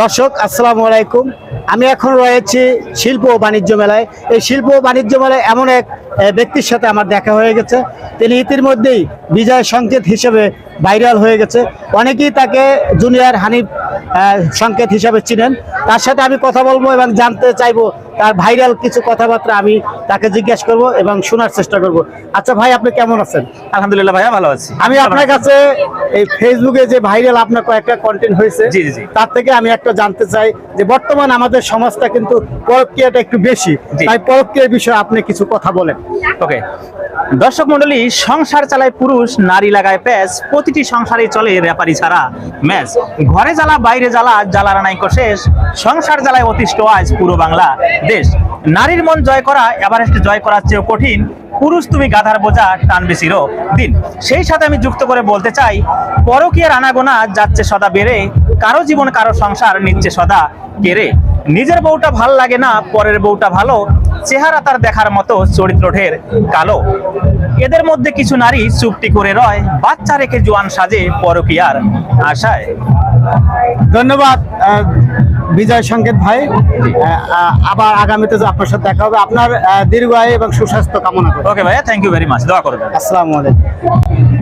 দর্শক, আসসালামু আলাইকুম। আমি এখন রয়েছি শিল্প ও বাণিজ্য মেলায়। এই শিল্প ও বাণিজ্য মেলায় এমন এক ব্যক্তির সাথে আমার দেখা হয়ে গেছে। তিনি ইতিমধ্যেই বিজয় সংকেত হিসেবে ভাইরাল হয়ে গেছে। অনেকেই তাকে জুনিয়র হানিফ সংকেত হিসাবে চিনেন। তার সাথে আমি কথা বলব এবং জানতে চাইব তার ভাইরাল কিছু কথাবার্তা আমি তাকে জিজ্ঞেস করব এবং শোনার চেষ্টা করব। আচ্ছা ভাই আপনি কেমন আছেন? আলহামদুলিল্লাহ ভাইয়া ভালো আছি। আমি আপনার কাছে এই ফেসবুকে যে ভাইরাল আপনার কয়েকটা কন্টেন্ট হয়েছে। তার থেকে আমি একটা জানতে চাই যে বর্তমান আমাদের সমাজটা কিন্তু পরক্রিয়াটা একটু বেশি। তাই পরক্রিয়ার বিষয়ে আপনি কিছু কথা বলেন। ওকে। দর্শক মন্ডলী সংসার চালায় পুরুষ নারী লাগায় প্যাস প্রতিটি সংসারে চলে ব্যাপারী ছাড়া ম্যাচ। ঘরে জ্বালা বাইরে জ্বালা জ্বালার নাইকো শেষ। সংসার জ্বালায় অতিষ্ঠ আজ পুরো বাংলা। দেশ। নারীর মন জয় করা, এভারেস্ট জয় করার চেয়েও কঠিন। পুরুষ তুমি গাধার বোঝা টানবে চির দিন। সেই সাথে আমি যুক্ত করে বলতে চাই, পরকীয়ার আনাগোনা যাচ্ছে সদা বেড়ে, কারও জীবন, কারও সংসার নিচ্ছে সদা কেড়ে। নিজের বউটা ভালো লাগে না, পরের বউটা ভালো, চেহারা তার দেখার মতো চরিত্র ঢের কালো। এদের মধ্যে কিছু নারী চুপটি করে রয়, বাচ্চা রেখে জোয়ান সাজে পরকীয়ার আশায়। ধন্যবাদ বিজয় সংকেত ভাই আবার আগামীতে যে আপনার সাথে দেখা হবে আপনার দীর্ঘ আয় এবং সুস্বাস্থ্য কামনা করি। ওকে ভাইয়া থ্যাংক ইউ ভেরি মাচ দোয়া করবেন। আসসালামু আলাইকুম।